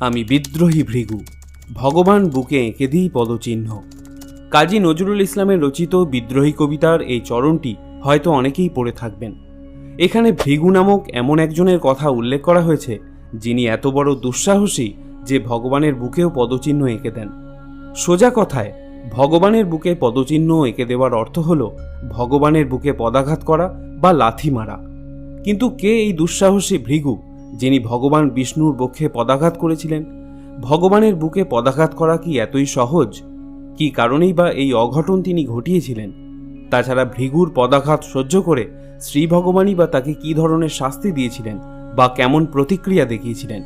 আমি বিদ্রোহী ভৃগু। ভগবান বুকে এঁকে দিই পদচিহ্ন। কাজী নজরুল ইসলামের রচিত বিদ্রোহী কবিতার এই চরণটি হয়তো অনেকেই পড়ে থাকবেন। এখানে ভৃগু নামক এমন একজনের কথা উল্লেখ করা হয়েছে, যিনি এত বড় দুঃসাহসী যে ভগবানের বুকেও পদচিহ্ন এঁকে দেন। সোজা কথায়, ভগবানের বুকে পদচিহ্ন এঁকে দেওয়ার অর্থ হল ভগবানের বুকে পদাঘাত করা বা লাথি মারা। কিন্তু কে এই দুঃসাহসী ভৃগু যিনি ভগবান বিষ্ণুর বক্ষে পদাঘাত করেছিলেন, ভগবানের বুকে পদাঘাত করা কি এতই সহজ? কি কারণেই বা এই অঘটন তিনি ঘটিয়েছিলেন? তাছাড়া ভৃগুর পদাঘাত সহ্য করে শ্রী ভগবানই বা তাকে কি ধরনের শাস্তি দিয়েছিলেন বা কেমন প্রতিক্রিয়া দেখিয়েছিলেন?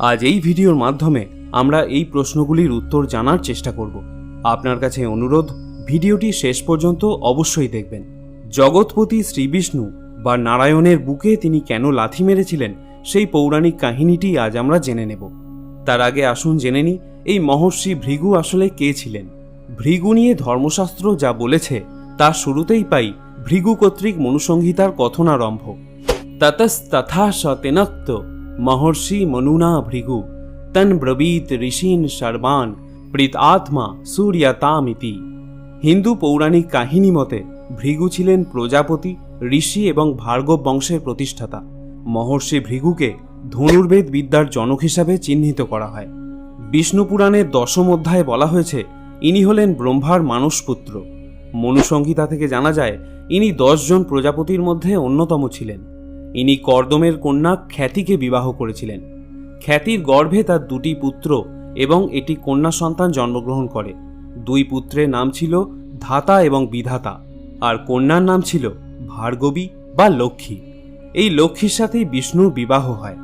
আজ এই ভিডিওর মাধ্যমে আমরা এই প্রশ্নগুলির উত্তর জানার চেষ্টা করব। আপনার কাছে অনুরোধ, ভিডিওটি শেষ পর্যন্ত অবশ্যই দেখবেন। জগৎপতি শ্রীবিষ্ণু বা নারায়ণের বুকে তিনি কেন লাথি মেরেছিলেন সেই পৌরাণিক কাহিনীটি আজ আমরা জেনে নেব। তার আগে আসুন জেনে নিই, এই মহর্ষি ভৃগু আসলে কে ছিলেন? ভৃগু নিয়ে ধর্মশাস্ত্র যা বলেছে, তা শুরুতেই পাই ভৃগু কর্তৃক মনুসংহিতার কথনারম্ভ। ততস্তথা সতেনক্ত মহর্ষি মনুনা ভৃগু, তন ব্রবীত ঋষীন সর্বান প্রীত আত্মা সূর্যতামিতি। হিন্দু পৌরাণিক কাহিনী মতে ভৃগু ছিলেন প্রজাপতি, ঋষি এবং ভার্গব বংশের প্রতিষ্ঠাতা। মহর্ষি ভৃগুকে ধনুর্বেদ বিদ্যার জনক হিসাবে চিহ্নিত করা হয়। বিষ্ণু পুরাণের দশম অধ্যায়ে বলা হয়েছে, ইনি হলেন ব্রহ্মার মানসপুত্র। মনুসংহিতা থেকে জানা যায়, ইনি দশজন প্রজাপতির মধ্যে অন্যতম ছিলেন। ইনি কর্দমের কন্যা খ্যাতিকে বিবাহ করেছিলেন। খ্যাতির গর্ভে তার দুটি পুত্র এবং এটি কন্যা সন্তান জন্মগ্রহণ করে। দুই পুত্রের নাম ছিল ধাতা এবং বিধাতা, আর কন্যার নাম ছিল ভার্গবী বা লক্ষ্মী। এই লক্ষ্মীর সাথেই বিষ্ণুর বিবাহ হয়।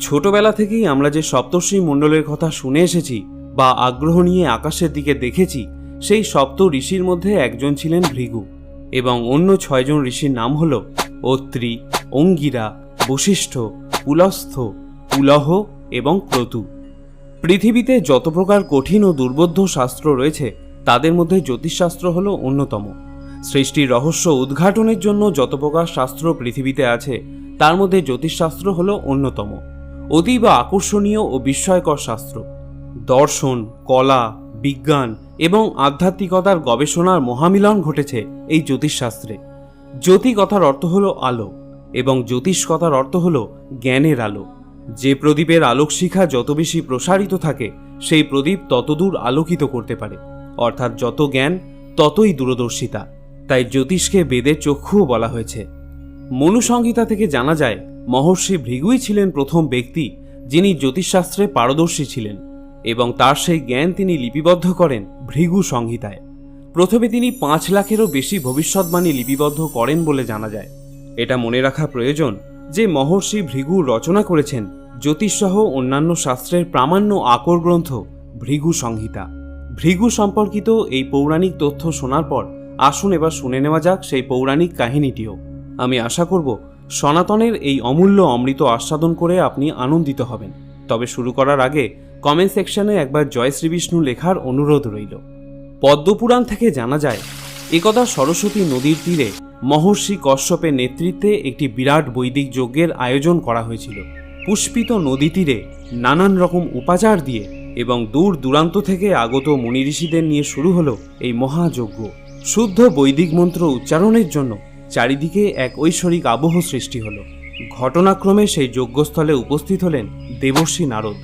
ছোটবেলা থেকেই আমরা যে সপ্তর্ষি মণ্ডলের কথা শুনে এসেছি বা আগ্রহ নিয়ে আকাশের দিকে দেখেছি, সেই সপ্ত ঋষির মধ্যে একজন ছিলেন ভৃগু এবং অন্য ছয়জন ঋষির নাম হল অত্রি, অঙ্গিরা, বশিষ্ঠ পুলস্থ পুলহ এবং ক্রতু পৃথিবীতে যত প্রকার কঠিন ও দুর্বোধ্য শাস্ত্র রয়েছে, তাদের মধ্যে জ্যোতিষশাস্ত্র হল অন্যতম। সৃষ্টির রহস্য উদ্ঘাটনের জন্য যত প্রকার শাস্ত্র পৃথিবীতে আছে, তার মধ্যে জ্যোতিষশাস্ত্র হল অন্যতম। অতীব আকর্ষণীয় ও বিস্ময়কর শাস্ত্র। দর্শন, কলা, বিজ্ঞান এবং আধ্যাত্মিকতার গবেষণার মহামিলন ঘটেছে এই জ্যোতিষশাস্ত্রে। জ্যোতি কথার অর্থ হল আলো এবং জ্যোতিষ কথার অর্থ হল জ্ঞানের আলো। যে প্রদীপের আলোকশিখা যত বেশি প্রসারিত থাকে, সেই প্রদীপ ততদূর আলোকিত করতে পারে। অর্থাৎ যত জ্ঞান, ততই দূরদর্শিতা। তাই জ্যোতিষকে বেদের চক্ষুও বলা হয়েছে। মনুসংহিতা থেকে জানা যায়, মহর্ষি ভৃগুই ছিলেন প্রথম ব্যক্তি যিনি জ্যোতিষশাস্ত্রে পারদর্শী ছিলেন এবং তার সেই জ্ঞান তিনি লিপিবদ্ধ করেন ভৃগু সংহিতায়। প্রথমে তিনি পাঁচ লাখেরও বেশি ভবিষ্যৎবাণী লিপিবদ্ধ করেন বলে জানা যায়। এটা মনে রাখা প্রয়োজন যে মহর্ষি ভৃগু রচনা করেছেন জ্যোতিষসহ অন্যান্য শাস্ত্রের প্রামাণ্য আকর গ্রন্থ ভৃগু সংহিতা। ভৃগু সম্পর্কিত এই পৌরাণিক তথ্য শোনার পর আসুন এবার শুনে নেওয়া যাক সেই পৌরাণিক কাহিনীটিও। আমি আশা করব, সনাতনের এই অমূল্য অমৃত আস্বাদন করে আপনি আনন্দিত হবেন। তবে শুরু করার আগে কমেন্ট সেকশনে একবার জয় শ্রীবিষ্ণু লেখার অনুরোধ রইল। পদ্মপুরাণ থেকে জানা যায়, একদা সরস্বতী নদীর তীরে মহর্ষি কশ্যপের নেতৃত্বে একটি বিরাট বৈদিক যজ্ঞের আয়োজন করা হয়েছিল। পুষ্পিত নদী তীরে নানান রকম উপাচার দিয়ে এবং দূর দূরান্ত থেকে আগত মুনি ঋষিদের নিয়ে শুরু হলো এই মহাযজ্ঞ। শুদ্ধ বৈদিক মন্ত্র উচ্চারণের জন্য চারিদিকে এক ঐশ্বরিক আবহ সৃষ্টি হলো। ঘটনাক্রমে সেই যজ্ঞস্থলে উপস্থিত হলেন দেবর্ষী নারদ।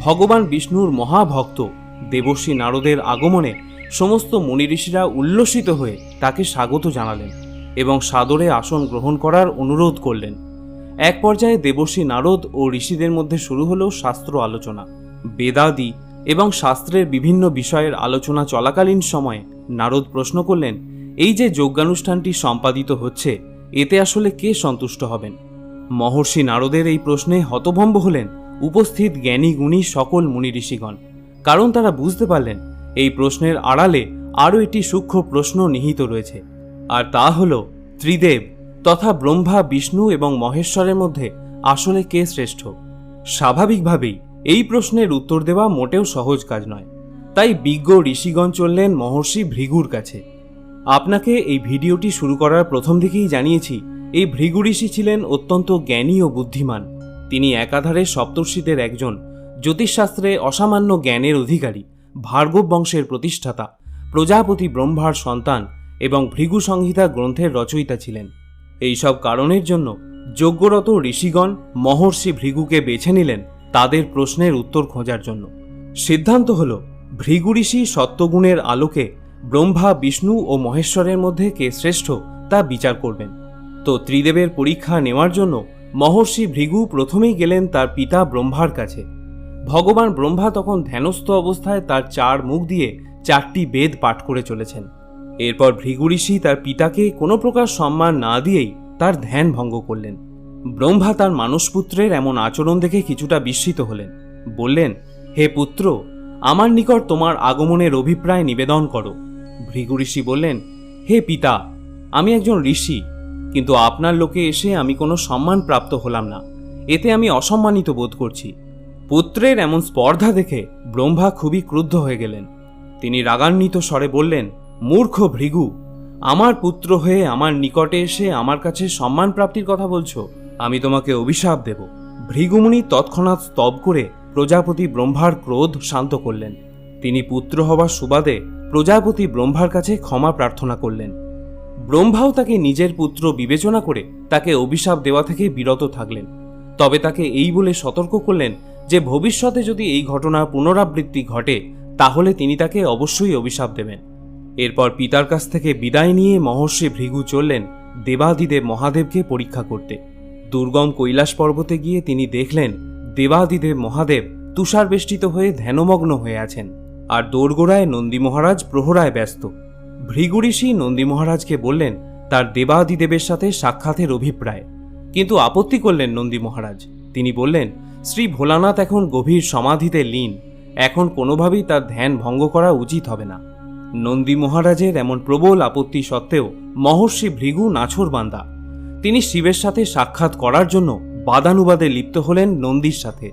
ভগবান বিষ্ণুর মহাভক্ত দেবর্ষী নারদের আগমনে সমস্ত মুনি ঋষিরা উল্লসিত হয়ে তাকে স্বাগত জানালেন এবং সাদরে আসন গ্রহণ করার অনুরোধ করলেন। এক পর্যায়ে দেবর্ষী নারদ ও ঋষিদের মধ্যে শুরু হলো শাস্ত্র আলোচনা, বেদাদি এবং শাস্ত্রের বিভিন্ন বিষয়ের আলোচনা চলাকালীন সময়ে নারদ প্রশ্ন করলেন, এই যে যজ্ঞানুষ্ঠানটি সম্পাদিত হচ্ছে, এতে আসলে কে সন্তুষ্ট হবেন? মহর্ষি নারদের এই প্রশ্নে হতভম্ব হলেন উপস্থিত জ্ঞানী গুণী সকল মুনি ঋষিগণ কারণ তারা বুঝতে পারলেন এই প্রশ্নের আড়ালে আরও একটি সূক্ষ্ম প্রশ্ন নিহিত রয়েছে, আর তা হল, ত্রিদেব তথা ব্রহ্মা, বিষ্ণু এবং মহেশ্বরের মধ্যে আসলে কে শ্রেষ্ঠ? স্বাভাবিকভাবেই এই প্রশ্নের উত্তর দেওয়া মোটেও সহজ কাজ নয়। তাই বিজ্ঞ ঋষিগণ চললেন মহর্ষি ভৃগুর কাছে। আপনাকে এই ভিডিওটি শুরু করার প্রথম দিকেই জানিয়েছি, এই ভৃগু ঋষি ছিলেন অত্যন্ত জ্ঞানী ও বুদ্ধিমান। তিনি একাধারে সপ্তর্ষিদের একজন, জ্যোতিষশাস্ত্রে অসামান্য জ্ঞানের অধিকারী, ভার্গব বংশের প্রতিষ্ঠাতা, প্রজাপতি ব্রহ্মার সন্তান এবং ভৃগু সংহিতা গ্রন্থের রচয়িতা ছিলেন। এইসব কারণের জন্য যোগ্যরত ঋষিগণ মহর্ষি ভৃগুকে বেছে নিলেন তাদের প্রশ্নের উত্তর খোঁজার জন্য। সিদ্ধান্ত হল, ভৃগু ঋষি সত্যগুণের আলোকে ব্রহ্মা, বিষ্ণু ও মহেশ্বরের মধ্যে কে শ্রেষ্ঠ তা বিচার করবেন। তো ত্রিদেবের পরীক্ষা নেওয়ার জন্য মহর্ষি ভৃগু প্রথমেই গেলেন তার পিতা ব্রহ্মার কাছে। ভগবান ব্রহ্মা তখন ধ্যানস্থ অবস্থায় তার চার মুখ দিয়ে চারটি বেদ পাঠ করে চলেছেন। এরপর ভৃগু ঋষি তার পিতাকে কোনো প্রকার সম্মান না দিয়েই তার ধ্যান ভঙ্গ করলেন। ব্রহ্মা তার মানসপুত্রের এমন আচরণ দেখে কিছুটা বিস্মিত হলেন। বললেন, হে পুত্র, আমার নিকট তোমার আগমনের অভিপ্রায় নিবেদন করো। ভৃগু ঋষি বললেন, হে পিতা, আমি একজন ঋষি, কিন্তু আপনার লোকে এসে আমি কোনো সম্মান প্রাপ্ত হলাম না। এতে আমি অসম্মানিত বোধ করছি। পুত্রের এমন স্পর্ধা দেখে ব্রহ্মা খুবই ক্রুদ্ধ হয়ে গেলেন। তিনি রাগান্বিত স্বরে বললেন, মূর্খ ভৃগু, আমার পুত্র হয়ে আমার নিকটে এসে আমার কাছে সম্মান প্রাপ্তির কথা বলছো? আমি তোমাকে অভিশাপ দেব। ভৃগুমুনি তৎক্ষণাৎ স্তব করে প্রজাপতি ব্রহ্মার ক্রোধ শান্ত করলেন। তিনি পুত্র হবার সুবাদে প্রজাপতি ব্রহ্মার কাছে ক্ষমা প্রার্থনা করলেন। ব্রহ্মাও তাকে নিজের পুত্র বিবেচনা করে তাকে অভিশাপ দেওয়া থেকে বিরত থাকলেন। তবে তাকে এই বলে সতর্ক করলেন যে ভবিষ্যতে যদি এই ঘটনার পুনরাবৃত্তি ঘটে, তাহলে তিনি তাকে অবশ্যই অভিশাপ দেবেন। এরপর পিতার কাছ থেকে বিদায় নিয়ে মহর্ষি ভৃগু চললেন দেবাদিদেব মহাদেবকে পরীক্ষা করতে। দুর্গম কৈলাস পর্বতে গিয়ে তিনি দেখলেন দেবাদিদেব মহাদেব তুষার বেষ্টিত হয়ে ধ্যানমগ্ন হয়ে আছেন আর দোরগোড়ায় নন্দী মহারাজ প্রহরায় ব্যস্ত। ভৃগু নন্দী মহারাজকে বললেন, তার দেবাদিদেবের সাথে সাক্ষাতের অভিপ্রায়। কিন্তু আপত্তি করলেন নন্দী মহারাজ। তিনি বললেন, শ্রী ভোলানাথ এখন গভীর সমাধিতে লীন। এখন কোনোভাবেই তার ধ্যান ভঙ্গ করা উচিত হবে না। নন্দী মহারাজের এমন প্রবল আপত্তি সত্ত্বেও মহর্ষি ভৃগু নাছর বান্দা তিনি শিবের সাথে সাক্ষাৎ করার জন্য বাদানুবাদে লিপ্ত হলেন নন্দীর সাথে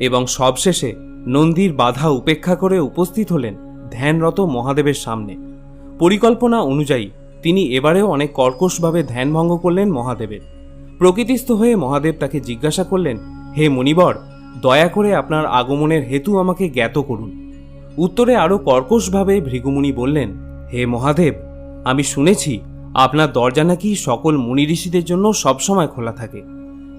এবং সবশেষে নন্দীর বাধা উপেক্ষা করে উপস্থিত হলেন ধ্যানরত মহাদেবের সামনে। পরিকল্পনা অনুযায়ী তিনি এবারেও অনেক কর্কশভাবে ধ্যানভঙ্গ করলেন মহাদেবের। প্রকৃতিস্থ হয়ে মহাদেব তাকে জিজ্ঞাসা করলেন, হে মণিবর দয়া করে আপনার আগমনের হেতু আমাকে জ্ঞাত করুন। উত্তরে আরও কর্কশভাবে ভৃগুমুনি বললেন, হে মহাদেব, আমি শুনেছি আপনার দরজা নাকি সকল মুনি ঋষিদের জন্য সবসময় খোলা থাকে।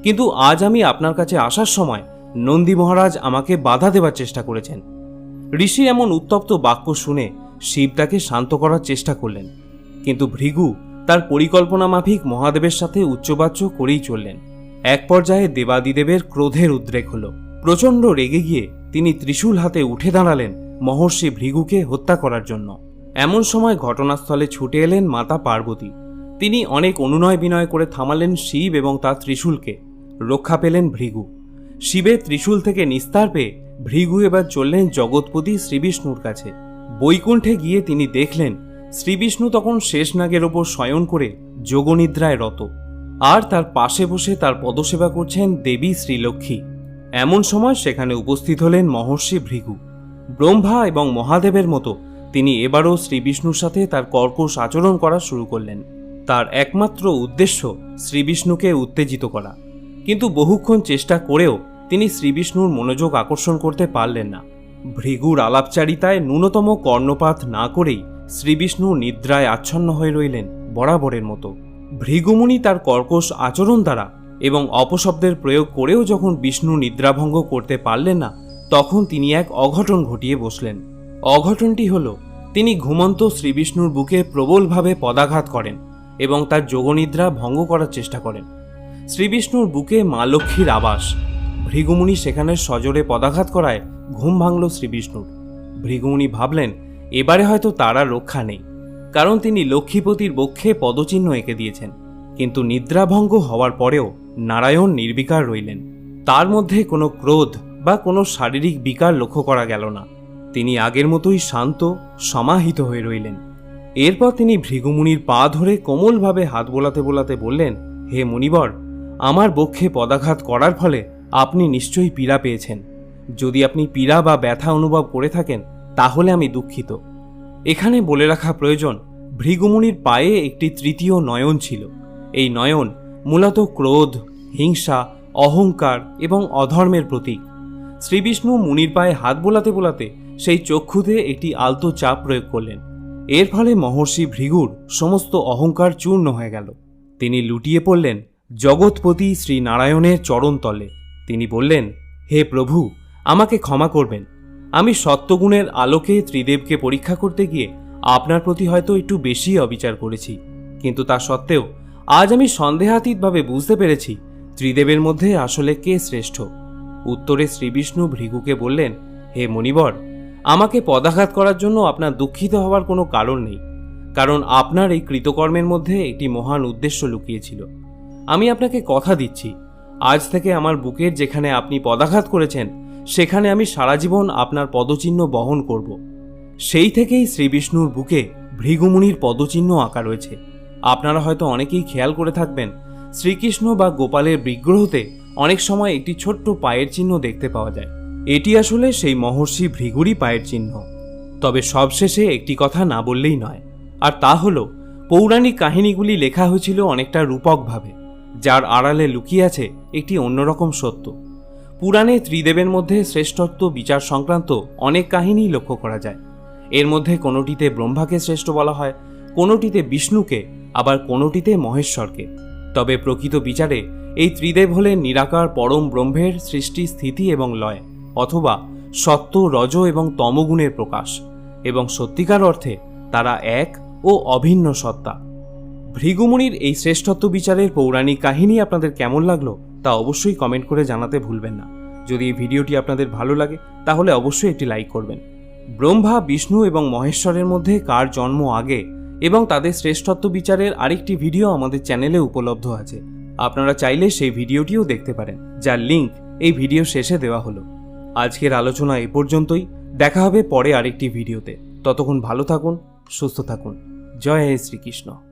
কিন্তু আজ আমি আপনার কাছে আসার সময় নন্দী মহারাজ আমাকে বাধা দেবার চেষ্টা করেছেন। ঋষির এমন উত্তপ্ত বাক্য শুনে শিব তাকে শান্ত করার চেষ্টা করলেন। কিন্তু ভৃগু তার পরিকল্পনা মাফিক মহাদেবের সাথে উচ্চবাচ্য করেই চললেন। এক পর্যায়ে দেবাদিদেবের ক্রোধের উদ্রেক হল। প্রচণ্ড রেগে গিয়ে তিনি ত্রিশূল হাতে উঠে দাঁড়ালেন মহর্ষি ভৃগুকে হত্যা করার জন্য। এমন সময় ঘটনাস্থলে ছুটে এলেন মাতা পার্বতী। তিনি অনেক অনুনয় বিনয় করে থামালেন শিব এবং তার ত্রিশূলকে। রক্ষা পেলেন ভৃগু। শিবের ত্রিশূল থেকে নিস্তার পেয়ে ভৃগু এবার চললেন জগৎপতি শ্রীবিষ্ণুর কাছে। বৈকুণ্ঠে গিয়ে তিনি দেখলেন, শ্রীবিষ্ণু তখন শেষ নাগের ওপর শয়ন করে যোগনিদ্রায় রত। আর তার পাশে বসে তার পদসেবা করছেন দেবী শ্রীলক্ষ্মী। এমন সময় সেখানে উপস্থিত হলেন মহর্ষি ভৃগু। ব্রহ্মা এবং মহাদেবের মতো তিনি এবারও শ্রীবিষ্ণুর সাথে তার কর্কশ আচরণ করা শুরু করলেন। তার একমাত্র উদ্দেশ্য শ্রীবিষ্ণুকে উত্তেজিত করা। কিন্তু বহুক্ষণ চেষ্টা করেও তিনি শ্রীবিষ্ণুর মনোযোগ আকর্ষণ করতে পারলেন না। ভৃগুর আলাপচারিতায় ন্যূনতম কর্ণপাত না করেই শ্রীবিষ্ণু নিদ্রায় আচ্ছন্ন হয়ে রইলেন বরাবরের মতো। ভৃগুমুনি তার কর্কশ আচরণ দ্বারা এবং অপশব্দের প্রয়োগ করেও যখন বিষ্ণু নিদ্রাভঙ্গ করতে পারলেন না, তখন তিনি এক অঘটন ঘটিয়ে বসলেন। অঘটনটি হল, তিনি ঘুমন্ত শ্রীবিষ্ণুর বুকে প্রবলভাবে পদাঘাত করেন এবং তার যোগনিদ্রা ভঙ্গ করার চেষ্টা করেন। শ্রীবিষ্ণুর বুকে মা লক্ষ্মীর আবাস। ভৃগুমুনি সেখানে সজোরে পদাঘাত করায় ঘুম ভাঙল শ্রীবিষ্ণুর। ভৃগুমুনি ভাবলেন, এবারে হয়তো তার রক্ষা নেই। কারণ তিনি লক্ষ্মীপতির বক্ষে পদচিহ্ন এঁকে দিয়েছেন। কিন্তু নিদ্রাভঙ্গ হওয়ার পরেও নারায়ণ নির্বিকার রইলেন। তার মধ্যে কোনো ক্রোধ বা কোনো শারীরিক বিকার লক্ষ্য করা গেল না। তিনি আগের মতোই শান্ত, সমাহিত হয়ে রইলেন। এরপর তিনি ভৃগুমুনির পা ধরে কোমলভাবে হাত বোলাতে বোলাতে বললেন, হে মুনিবর আমার বক্ষে পদাঘাত করার ফলে আপনি নিশ্চয়ই পীড়া পেয়েছেন। যদি আপনি পীড়া বা ব্যথা অনুভব করে থাকেন, তাহলে আমি দুঃখিত। এখানে বলে রাখা প্রয়োজন, ভৃগুমুনির পায়ে একটি তৃতীয় নয়ন ছিল। এই নয়ন মূলত ক্রোধ, হিংসা, অহংকার এবং অধর্মের প্রতীক। শ্রীবিষ্ণু মুনির পায়ে হাত বোলাতে বোলাতে সেই চক্ষুতে একটি আলতো চাপ প্রয়োগ করলেন। এর ফলে মহর্ষি ভৃগুর সমস্ত অহংকার চূর্ণ হয়ে গেল। তিনি লুটিয়ে পড়লেন জগৎপতি শ্রীনারায়ণের চরণতলে। তিনি বললেন, হে প্রভু, আমাকে ক্ষমা করবেন। আমি সত্যগুণের আলোকে ত্রিদেবকে পরীক্ষা করতে গিয়ে আপনার প্রতি হয়তো একটু বেশি অবিচার করেছি। কিন্তু তা সত্ত্বেও আজ আমি সন্দেহাতীতভাবে বুঝতে পেরেছি ত্রিদেবের মধ্যে আসলে কে শ্রেষ্ঠ। উত্তরে শ্রীবিষ্ণু ভৃগুকে বললেন, হে মণিবর আমাকে পদাঘাত করার জন্য আপনার দুঃখিত হওয়ার কোনো কারণ নেই, কারণ আপনার এই কৃতকর্মের মধ্যে একটি মহান উদ্দেশ্য লুকিয়েছিল। আমি আপনাকে কথা দিচ্ছি, আজ থেকে আমার বুকের যেখানে আপনি পদাঘাত করেছেন, সেখানে আমি সারা জীবন আপনার পদচিহ্ন বহন করব। সেই থেকেই শ্রীবিষ্ণুর বুকে ভৃগুমুনির পদচিহ্ন আঁকা রয়েছে। আপনারা হয়তো অনেকেই খেয়াল করে থাকবেন, শ্রীকৃষ্ণ বা গোপালের বিগ্রহতে অনেক সময় একটি ছোট্ট পায়ের চিহ্ন দেখতে পাওয়া যায়। এটি আসলে সেই মহর্ষি ভৃগুরই পায়ের চিহ্ন। তবে সবশেষে একটি কথা না বললেই নয়। আর তা হল, পৌরাণিক কাহিনীগুলি লেখা হয়েছিল অনেকটা রূপকভাবে, যার আড়ালে লুকিয়ে আছে একটি অন্যরকম সত্য। পুরাণে ত্রিদেবের মধ্যে শ্রেষ্ঠত্ব বিচার সংক্রান্ত অনেক কাহিনী লক্ষ্য করা যায়। এর মধ্যে কোনোটিতে ব্রহ্মাকে শ্রেষ্ঠ বলা হয়, কোনোটিতে বিষ্ণুকে, আবার কোনোটিতে মহেশ্বরকে। তবে প্রকৃত বিচারে এই ত্রিদেব হলেন নিরাকার পরম ব্রহ্মের সৃষ্টি স্থিতি এবং লয়। অথবা সত্য, রজ এবং তমগুণের প্রকাশ, এবং সত্যিকার অর্থে তারা এক ও অভিন্ন সত্তা। ভৃগুমুনির এই শ্রেষ্ঠত্ব বিচারের পৌরাণিক কাহিনী আপনাদের কেমন লাগল তা অবশ্যই কমেন্ট করে জানাতে ভুলবেন না। যদি এই ভিডিওটি আপনাদের ভালো লাগে, তাহলে অবশ্যই একটি লাইক করবেন। ব্রহ্মা, বিষ্ণু এবং মহেশ্বরের মধ্যে কার জন্ম আগে এবং তাদের শ্রেষ্ঠত্ব বিচারের আরেকটি ভিডিও আমাদের চ্যানেলে উপলব্ধ আছে। আপনারা চাইলে সেই ভিডিওটিও দেখতে পারেন, যার লিংক এই ভিডিও শেষে দেওয়া হলো। আজকের আলোচনা এ পর্যন্তই। দেখা হবে পরে আরেকটি ভিডিওতে। ততক্ষণ ভালো থাকুন, সুস্থ থাকুন। জয় শ্রীকৃষ্ণ।